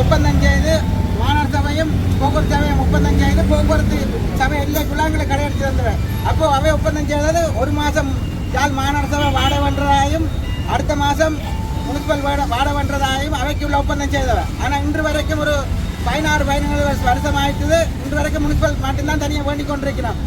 ஒப்பந்தம் செய்து மாநகர சபையும் போக்குவரத்து சபையும் ஒப்பந்தம் செய்து போக்குவரத்து சபை எல்லா குழாங்களை கடையெடுத்து தந்துடுவேன் அப்போ அவை ஒப்பந்தம் செய்தது ஒரு மாதம் யாழ் மாநகர சபை வாடகை அடுத்த மாதம் முனிசிபல் வாட வாடகை பண்ணுறதாயும் அவைக்கு உள்ள ஒப்பந்தம் செய்தவன் ஆனால் இன்று வரைக்கும் ஒரு பதினாறு பதினேழு வருஷம் வருஷம் ஆயிட்டுது இன்று வரைக்கும் முனிசிபல் மட்டும்தான் தனியாக வேண்டிக் கொண்டிருக்கிறோம்.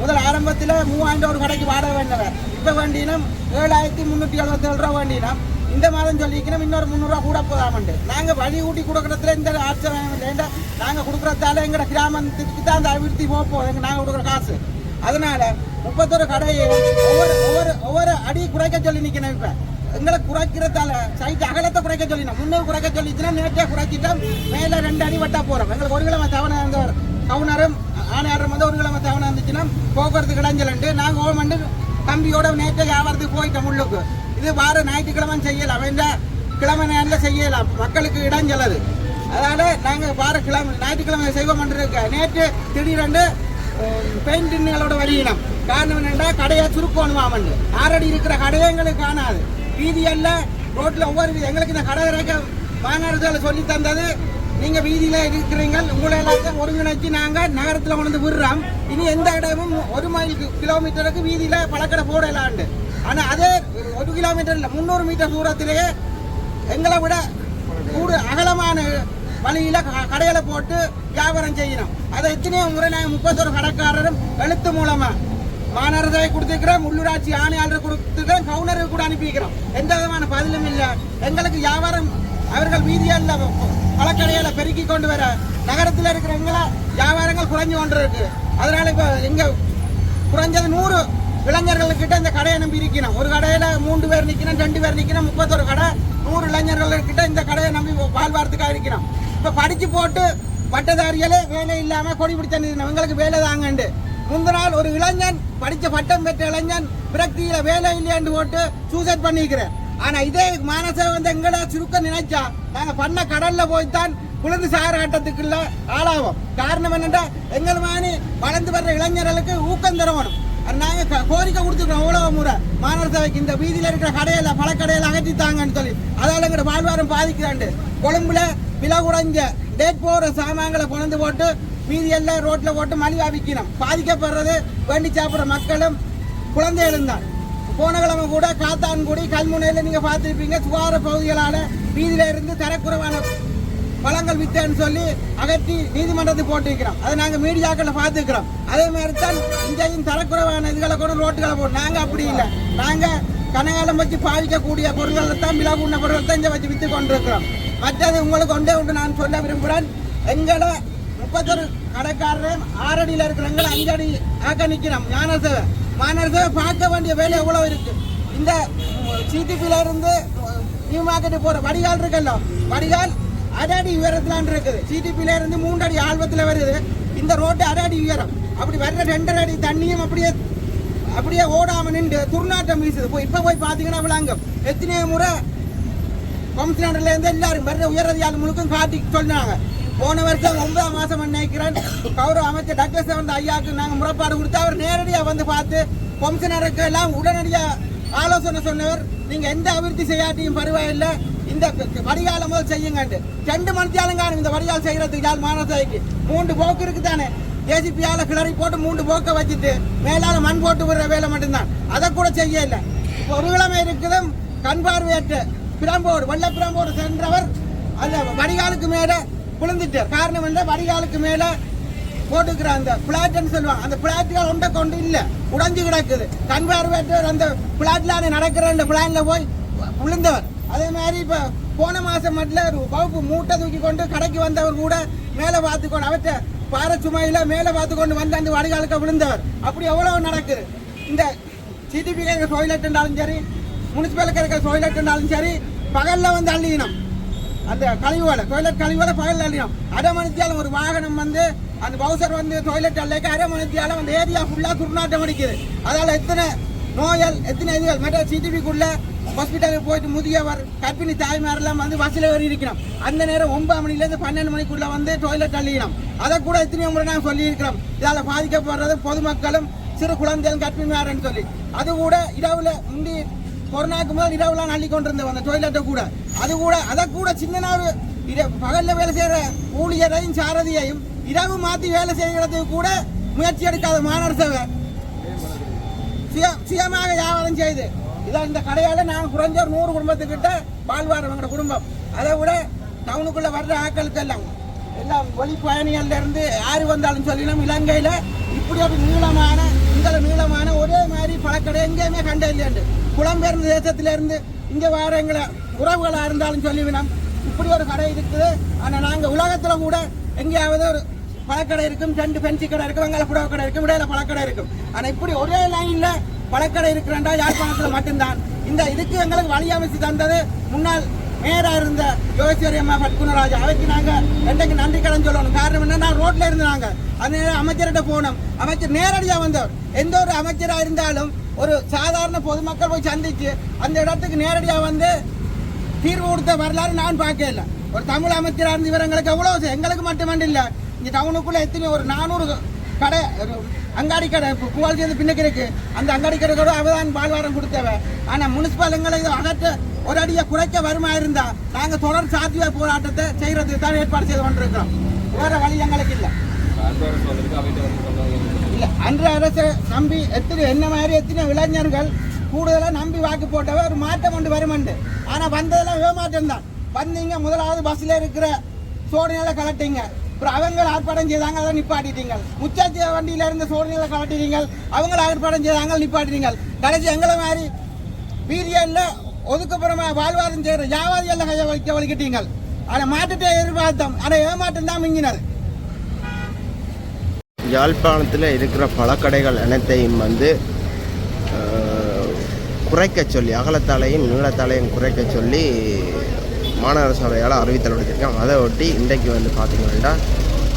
முதல் ஆரம்பத்தில் மூவாயிரம் ஒரு கடைக்கு வாடகை வேண்டவர் இப்போ வேண்டினோம் ஏழாயிரத்தி முந்நூற்றி எழுபத்தேழு ரூபா வேண்டினோம். இந்த மாதம் சொல்லிக்கணும் இன்னொரு முந்நூறுரூவா கூட போதாமண்டு நாங்கள் வழி ஊட்டி கொடுக்குறதுல இந்த ஆட்சி இல்லை நாங்கள் கொடுக்குறதால எங்களோட கிராமத்துக்கு தான் அந்த அபிவிருத்தி போக போகுது நாங்கள் கொடுக்குற காசு. அதனால முப்பத்தொரு கடையை ஒவ்வொரு ஒவ்வொரு ஒவ்வொரு அடி குறைக்க சொல்லி நிற்கணும் இப்போ. எங்களை குறைக்கிறதால சைட் அகலத்தை குறைக்க சொல்லினோம் முன்னூறு குறைக்க சொல்லிச்சுன்னா நேற்றே குறைச்சிட்டோம். மேலே ரெண்டு அடி வட்டா போகிறோம் எங்களுக்கு ஒரு கிழமை தவணை இருந்தவர் கவுனரும் ஆணையாளரும் வந்து ஒரு கிழமை தவணை இருந்துச்சுன்னா போக்குவரத்து கிடைஞ்சலண்டு நாங்கள் ஓமண்டு கம்பியோட நேற்றே வியாபாரத்துக்கு போயிட்டோம் உள்ளுக்கு இது வார ஞாயிற்றுக்கிழமை செய்யலாம். வேண்டாம் கிழமை நேரில் செய்யலாம். மக்களுக்கு இடம் செல்லது அதனால் நாங்கள் வார கிழமை ஞாயிற்றுக்கிழமை செய்வோம் பண்ணுறதுக்கு நேற்று திடீரென்று பெயிண்டின்களோட வெளியினம் காரணம் என்னென்னா கடையை சுருக்கணுமாமன் ஆரடி இருக்கிற கடையை எங்களுக்கு காணாது. வீதியல்ல ரோட்டில் ஒவ்வொரு எங்களுக்கு இந்த கடை இறக்க மாநகரத்தில் சொல்லி தந்தது. நீங்கள் வீதியில் இருக்கிறீங்க. உங்களை எல்லாத்தையும் ஒருங்கிணைச்சு நாங்கள் நகரத்தில் கொண்டு வந்து விடுறோம். இனி எந்த இடமும் ஒரு மைல் கிலோமீட்டருக்கு வீதியில் பழக்கடை போடலாண்டு ஆனால் அதே ஒரு கிலோமீட்டர் இல்லை முந்நூறு மீட்டர் தூரத்திலேயே எங்களை விட கூடு அகலமான வழியில் க- போட்டு வியாபாரம் செய்யணும். அதை எத்தனையோ முறை நாங்கள் முப்பத்தொரு கடைக்காரரும் எழுத்து மூலமாக மாநகரசபை கொடுத்துருக்கிறோம் உள்ளூராட்சி ஆணையாளர் கொடுத்துருக்கிறோம் கவுனருக்கு கூட அனுப்பிக்கிறோம் எந்த விதமான பதிலும் இல்லை. எங்களுக்கு வியாபாரம் அவர்கள் வீதியில் பழக்கடையில பெருக்கி கொண்டு வர நகரத்தில் இருக்கிறவங்கள வியாபாரங்கள் குறைஞ்சு கொண்டு இருக்கு அதனால இப்போ எங்கள் குறைஞ்சது நூறு இளைஞர்கள்கிட்ட இந்த கடையை நம்பி இருக்கணும் ஒரு கடையில மூன்று பேர் நிக்கணும் ரெண்டு பேர் நிக்கணும் முப்பத்தொரு கடை நூறு இளைஞர்கள்கிட்ட இந்த கடையை நம்பி வாழ்வாரத்துக்காக இருக்கணும். இப்ப படிச்சு போட்டு பட்டதாரிகளே வேலை இல்லாம கொடி பிடிச்ச இவங்களுக்கு எங்களுக்கு வேலை தாங்கண்டு. முந்த நாள் ஒரு இளைஞன் படிச்ச பட்டம் பெற்ற இளைஞன் விரக்தியில வேலை இல்லையாண்டு போட்டு சூசைட் பண்ணிக்கிறேன் ஆனா இதே மானச வந்து எங்களை சுருக்க நினைச்சா நாங்க பண்ண கடல்ல போய்த்தான் குளிர்ந்து சார ஆட்டத்துக்குள்ள ஆளாகும் காரணம் என்னன்னா எங்கள் மாதிரி வளர்ந்து வர்ற இளைஞர்களுக்கு ஊக்கம் தரணும் நாங்கள் க- கோரிக்கை கொடுத்துருக்கோம் உழவு முறை. மாநகர சபைக்கு இந்த வீதியில் இருக்கிற கடையில் பழக்கடையில் அகற்றித்தாங்கன்னு சொல்லி. அதால் எங்களோட வாழ்வாரம் பாதிக்கிறாண்டு. கொழும்புல விலை குறைஞ்ச டேட் போகிற சாமான்களை கொண்டு போட்டு வீதியெல்லாம் ரோட்டில் போட்டு மலிவா விற்கணும் பாதிக்கப்படுறது வேண்டி சாப்பிட்ற மக்களும் குழந்தைகளும் தான். போன கிழமை கூட காத்தான்குடி கல்முனையில் நீங்கள் பார்த்துருப்பீங்க சுகாதார பகுதிகளால் வீதியில் இருந்து தரக்குறைவான பழங்கள் வித்தேன்னு சொல்லி அகற்றி நீதிமன்றத்துக்கு போட்டிருக்கிறோம். அதை நாங்கள் மீடியாக்களை பார்த்துக்கிறோம். அதே மாதிரி தான் இங்கேயும் தரக்குறைவான இதுகளை கூட ரோட்டுகளை போடும் நாங்கள் அப்படி இல்லை. நாங்கள் கனகாலம் வச்சு பாவிக்கக்கூடிய பொருள்களை தான் மிளகு உண்ண பொருட்களை தான் இங்கே வச்சு விற்று கொண்டிருக்கிறோம். மற்றது உங்களுக்கு ஒன்றே ஒன்று நான் சொல்ல விரும்புகிறேன் எங்களை முப்பத்தொரு கடைக்காரரும் ஆறடியில் இருக்கிறவங்களை அஞ்சடி ஆக்க நிற்கிறோம் ஞானசேவை மாநகரசேவை பார்க்க வேண்டிய வேலை எவ்வளோ இருக்குது இந்த சிடிபியில இருந்து நியூ மார்க்கெட்டு போகிற வடிகால் இருக்கல்ல. வடிகால் அடாடி உயரத்துலான் இருக்குது. சிடிபியில இருந்து மூன்று அடி ஆழ்வத்தில் வருது. இந்த ரோட்டு அடாடி உயரம். அப்படி வர்ற ரெண்டரை அடி தண்ணியும் அப்படியே அப்படியே ஓடாம நின்று துர்நாற்றம் வீசுது. போய் இப்போ போய் பார்த்தீங்கன்னா விளாங்கம். எத்தனையோ முறை கமிஷனர்ல இருந்து எல்லாரும் வர்ற அது முழுக்கும் காட்டி சொன்னாங்க போன வருஷம் ஒன்பதாம் மாதம் நினைக்கிறேன் கௌரவ அமைச்சர் டாக்டர் வந்து ஐயாவுக்கு நாங்கள் முறைப்பாடு கொடுத்து அவர் நேரடியாக வந்து பார்த்து கொம்சனருக்கு எல்லாம் உடனடியாக ஆலோசனை சொன்னவர். நீங்கள் எந்த அபிவிருத்தி செய்யாட்டியும் பரவாயில்லை. இந்த வடிகால முதல் செய்யுங்க ரெண்டு மணித்தாலும் காணும் இந்த வடிகால் செய்யறதுக்கு யார் மாநகராட்சிக்கு மூன்று போக்கு இருக்கு தானே ஏசிபியால கிளறி போட்டு மூன்று போக்க வச்சுட்டு மேலால மண் போட்டு விடுற வேலை மட்டும்தான். அதை கூட செய்ய இல்லை. ஒரு கிழமை இருக்குதும் கண் பார்வையற்ற பிரம்போடு வெள்ள பிரம்போடு சென்றவர் அந்த வடிகாலுக்கு மேல விழுந்துட்டார் காரணம் என்ன? வடிகாலுக்கு மேல போட்டுக்கிற அந்த பிளாட்னு சொல்லுவாங்க. அந்த பிளாட்டுகள் ஒன்றை கொண்டு இல்லை. உடைஞ்சு கிடக்குது. கண் பார்வையற்றவர் அந்த பிளாட்ல நடக்கிற அந்த பிளான்ல போய் விழுந்தவர் அதே மாதிரி இப்போ போன மாதம் மட்டும் பவுப்பு வகுப்பு மூட்டை தூக்கி கொண்டு கடைக்கு வந்தவர் கூட மேலே பார்த்துக்கொண்டு அவற்ற பாறை சுமையில் மேலே பார்த்துக்கொண்டு வந்து அந்த வடிகாலுக்கு விழுந்தவர். அப்படி எவ்வளோ நடக்குது? இந்த சிடிபி இருக்கிற டொய்லெட் இருந்தாலும் சரி முனிசிபலுக்கு இருக்கிற டொய்லெட் இருந்தாலும் சரி பகலில் வந்து அள்ளினோம் அந்த கழிவுகளை டொய்லெட் கழிவுகளை பகலில் அள்ளினோம் அரை மணித்தியாலும் ஒரு வாகனம் வந்து அந்த பவுசர் வந்து டொய்லெட் அள்ளைக்கு அரை மணித்தியாலும் அந்த ஏரியா ஃபுல்லாக துர்நாட்டம் அடிக்குது. அதால் எத்தனை நோயல் எத்தனை இதுகள் மற்ற சிடிபிக்குள்ளே ஹாஸ்பிட்டலுக்கு போயிட்டு முதியவர் கர்ப்பிணி தாய்மாரெல்லாம் வந்து பஸ்ஸில் ஏறி இருக்கணும். அந்த நேரம் ஒன்பது மணிலேருந்து பன்னெண்டு மணிக்குள்ள வந்து டொய்லெட் அள்ளிக்கணும் அதை கூட எத்தனையோ முறை நாங்கள் சொல்லியிருக்கிறோம். இதால் பாதிக்கப்படுறது பொதுமக்களும் சிறு குழந்தைகள் கர்ப்பிணிமாரன்னு சொல்லி. அது கூட இரவில் முந்தி கொரோனாக்கு முதல் இரவுலாம் அள்ளி கொண்டிருந்தோம் அந்த டொய்லெட்டை கூட. அது கூட அதை கூட சின்ன ஒரு பகலில் வேலை செய்கிற ஊழியரையும் சாரதியையும் இரவு மாற்றி வேலை செய்கிறதுக்கு கூட முயற்சி எடுக்காத மாணவர் சபை சுய சுயமாக வியாபாரம் செய்து இதான் இந்த கடையால் நான் குறைஞ்ச ஒரு நூறு குடும்பத்துக்கிட்ட வாழ்வாரம் எங்களோட குடும்பம். அதை விட டவுனுக்குள்ளே வர்ற ஆட்களுக்கு எல்லாம் எல்லாம் வெளி பயணிகள்லேருந்து யார் வந்தாலும் சொல்லினோம் இலங்கையில் இப்படி ஒரு நீளமான இந்த நீளமான ஒரே மாதிரி பழக்கடை எங்கேயுமே கண்ட இல்லையாண்டு. புலம்பெயர்ந்த தேசத்திலேருந்து இங்கே இங்க வர எங்களை உறவுகளாக இருந்தாலும் சொல்லிவினோம் இப்படி ஒரு கடை இருக்குது. ஆனால் நாங்கள் உலகத்தில் கூட எங்கேயாவது ஒரு பழக்கடை இருக்கும் ரெண்டு பென்சி கடை இருக்கும் வெங்காய புடவை கடை இருக்கும் இடையில பழக்கடை இருக்கும். ஆனால் இப்படி ஒரே லைனில் பழக்கடை இருக்கிறண்டா யாழ்ப்பாணத்தில் மட்டும்தான் இந்த இதுக்கு எங்களுக்கு வழி அமைச்சு தந்தது முன்னாள் மேயராக இருந்த யோகேஸ்வரி அம்மா பத்குணராஜ் அவைக்கு நாங்கள் ரெண்டைக்கு நன்றி கடன் சொல்லணும். காரணம் என்னன்னா ரோட்டில் இருந்தாங்க அதனால அமைச்சர்கிட்ட போனோம். அமைச்சர் நேரடியாக வந்தவர் எந்த ஒரு அமைச்சராக இருந்தாலும் ஒரு சாதாரண பொதுமக்கள் போய் சந்திச்சு அந்த இடத்துக்கு நேரடியாக வந்து தீர்வு கொடுத்த வரலாறு நான் பார்க்கல ஒரு தமிழ் அமைச்சராக இருந்து இவர் எங்களுக்கு எவ்வளோ எங்களுக்கு மட்டுமண்டு இல்லை இங்கே டவுனுக்குள்ளே எத்தனை ஒரு நானூறு கடை அங்காடி கடை புவால் சேர்ந்து பின்னுக்கு இருக்கு. அந்த அங்காடி கடை கூட அவதான் வாழ்வாரம் கொடுத்தவ ஆனால் முனிசிபல் எங்களை அகற்ற ஒரு அடியை குறைக்க வருமா இருந்தா நாங்கள் தொடர் சாத்திய போராட்டத்தை செய்யறதுக்கு தான் ஏற்பாடு செய்து கொண்டிருக்கிறோம். வேற வழி எங்களுக்கு இல்லை. இல்லை அன்று அரசை நம்பி எத்தனை என்ன மாதிரி எத்தனை இளைஞர்கள் கூடுதலாக நம்பி வாக்கு போட்டவ ஒரு மாற்றம் கொண்டு வருமண்டு. ஆனால் வந்ததெல்லாம் ஏமாற்றம் தான். வந்தீங்க முதலாவது பஸ்ஸில் இருக்கிற சோடினால கலட்டிங்க. அப்புறம் அவங்க ஆர்ப்பாட்டம் செய்தாங்க அதை நிப்பாட்டிட்டீங்க. முச்சாச்சி வண்டியில இருந்த சோழர்களை கலட்டிட்டீங்க. அவங்க ஆர்ப்பாட்டம் செய்தாங்க நிப்பாட்டிட்டீங்க. கடைசி எங்களை மாதிரி வீரியல்ல ஒதுக்கப்புறமா வாழ்வாரம் செய்யற ஜாவாதியல்ல கையை வைக்க வலிக்கிட்டீங்க. ஆனா மாற்றத்தை எதிர்பார்த்தோம். ஆனா ஏமாற்றம் தான் மிஞ்சினர் யாழ்ப்பாணத்தில் இருக்கிற பழக்கடைகள் அனைத்தையும் வந்து குறைக்க சொல்லி அகலத்தாலையும் நீளத்தாலையும் குறைக்க சொல்லி மாநகர சபையால் அறிவித்தல் விடுத்திருக்காங்க. அதை ஒட்டி இன்றைக்கு வந்து பார்த்தீங்கன்னா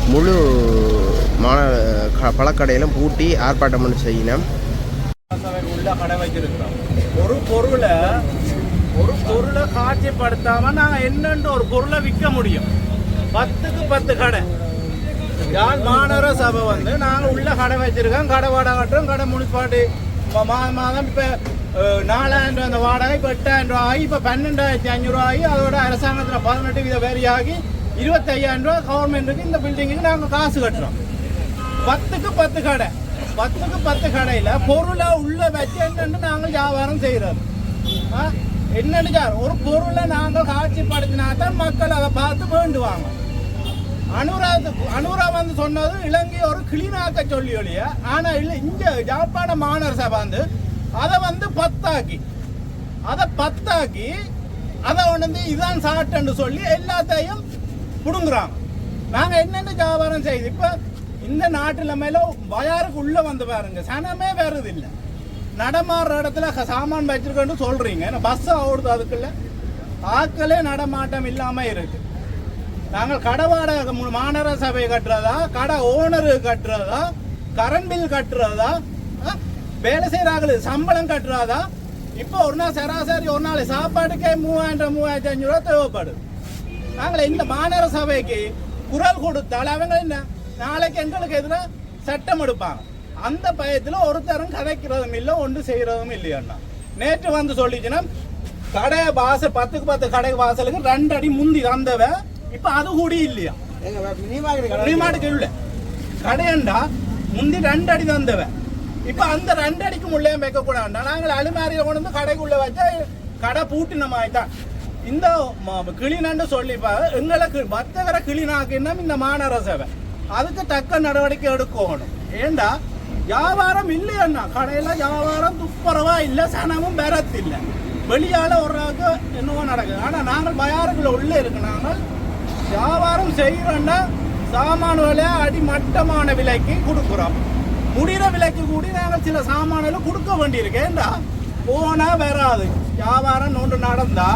முழு மாநகர க- பழக்கடையிலும் பூட்டி ஆர்ப்பாட்டம் பண்ணி செய்யணும். உள்ள கடை ஒரு பொருளை ஒரு பொருளை காட்சிப்படுத்தாம நாங்கள் என்னென்று ஒரு பொருளை விற்க முடியும்? பத்துக்கு பத்து கடை. யாழ் மாநகர சபை வந்து நாங்கள் உள்ள கடை வச்சிருக்கோம். கடை வாடகை கட்டுறோம். கடை முனிசிபாலிட்டி. மாதம் மாதம் இப்போ நாலாயிரம் ரூபா அந்த வாடகை இப்போ எட்டாயிரம் ரூபா ஆகி இப்போ பன்னெண்டாயிரத்தி ஐநூறுரூவா ஆகி அதோட அரசாங்கத்தில் பதினெட்டு வித வேறியாகி ஆகி இருபத்தையாயிரம் ரூபா கவர்மெண்ட்டுக்கு இந்த பில்டிங்குக்கு நாங்கள் காசு கட்டுறோம் பத்துக்கு பத்து கடை பத்துக்கு பத்து கடையில் பொருளை உள்ளே வச்சு என்னன்னு நாங்கள் வியாபாரம் செய்கிறோம் ஆ? என்னன்னு சார் ஒரு பொருளை நாங்கள் காட்சிப்படுத்தினா தான் மக்கள் அதை பார்த்து வேண்டுவாங்க அனுரா அனுரா வந்து சொன்னது இலங்கை ஒரு கிளீனாக்க சொல்லி ஒழிய ஆனால் இல்லை இங்கே ஜாப்பான மாநகர சபை வந்து அதை வந்து பத்தாக்கி. அதை பத்தாக்கி அதை உணர்ந்து இதான் சாட்டுன்னு சொல்லி எல்லாத்தையும் பிடுங்குறாங்க. நாங்கள் என்னென்ன வியாபாரம் செய்யுது இப்போ இந்த நாட்டில் மேலே வயாருக்கு உள்ளே வந்து பாருங்க சனமே வேறது இல்லை நடமாடுற இடத்துல சாமான் வச்சிருக்கேன்னு ஏன்னா பஸ் ஓடுது அதுக்குள்ள. ஆட்களே நடமாட்டம் இல்லாமல் இருக்கு. நாங்கள் கடை வாடகை மாநகர சபை கட்டுறதா கடை ஓனரு கட்டுறதா கரண்ட் பில் கட்டுறதா ஆ? வேலை செய்யறாங்களுக்கு சம்பளம் கட்டுறதா? இப்போ ஒரு நாள் சராசரி ஒரு நாள் சாப்பாட்டுக்கே மூவாயிரம் மூவாயிரத்தி அஞ்சு ரூபா தேவைப்படுது. நாங்கள் இந்த மாநகர சபைக்கு குரல் கொடுத்தால் அவங்க என்ன? நாளைக்கு எங்களுக்கு எதிராக சட்டம் எடுப்பாங்க. அந்த பயத்தில் ஒருத்தரும் கதைக்கிறதும் இல்லை ஒன்று செய்யறதும் இல்லையண்ணா நேற்று வந்து சொல்லிச்சுன்னா கடை வாசல் பத்துக்கு பத்து கடை வாசலுக்கு ரெண்டு அடி முந்தி தந்தவ இப்ப அது கூடி இல்லையா? வெளிமாடு சொல்ல கடையண்டா முந்தி ரெண்டு அடி தந்தவ இப்ப அந்த ரெண்டு அடிக்கு உள்ளே வைக்க கூடாண்டா நாங்கள் அலுமாரியை கொண்டு வந்து கடைக்குள்ள வச்சா கடை பூட்டின மாதிரி தான் இந்த ம- கிளினன்னு சொல்லிப்பா எங்களுக்கு வர்த்தகரை கிளினாக்குன்னா இந்த மாநகர சேவை. அதுக்கு தக்க நடவடிக்கை எடுக்கணும். ஏண்டா? வியாபாரம் இல்லையண்ணா. கடையில வியாபாரம் துப்புரவா இல்லை சனமும் பெறத்தில்லை. வெளியால ஒரு என்னவோ நடக்குது. ஆனா நாங்கள் பயாருக்குள்ள உள்ள இருக்கு. நாங்கள் வியாபாரம் செய்யறோம்னா சாமான விலையை அடிமட்டமான விலைக்கு கொடுக்குறோம். முடிகிற விலைக்கு கூடி நாங்கள் சில சாமான்களை கொடுக்க வேண்டியிருக்கு. ஏண்டா? போனா வராது. வியாபாரம் நோண்டு நடந்தா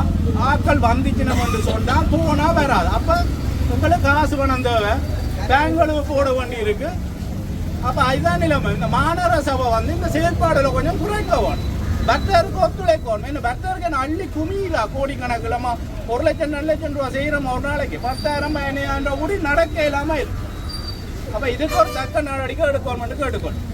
ஆட்கள் வந்துச்சுன்னு வந்து சொன்னா போனா வராது. அப்ப உங்களுக்கு காசு பணம் தேவை. பேங்களுக்கு போட வேண்டி இருக்கு அப்ப அதுதான் நிலைமை. இந்த மாநகர சபை வந்து இந்த செயற்பாடுல கொஞ்சம் குறைக்கணும் பக்தருக்கு ஒத்துழைக்கணும். இன்னும் பக்தருக்கு என்ன அள்ளி குமியுதா கோடிக்கணக்கில் ஒரு லட்சம் ரெண்டு லட்சம் ரூபா செய்யறோம்? ஒரு நாளைக்கு பத்தாயிரம் பதினாயிரம் ரூபா கூடி நடக்க இல்லாம இருக்கு. அப்ப இதுக்கு ஒரு தக்க நடவடிக்கை எடுக்கணும்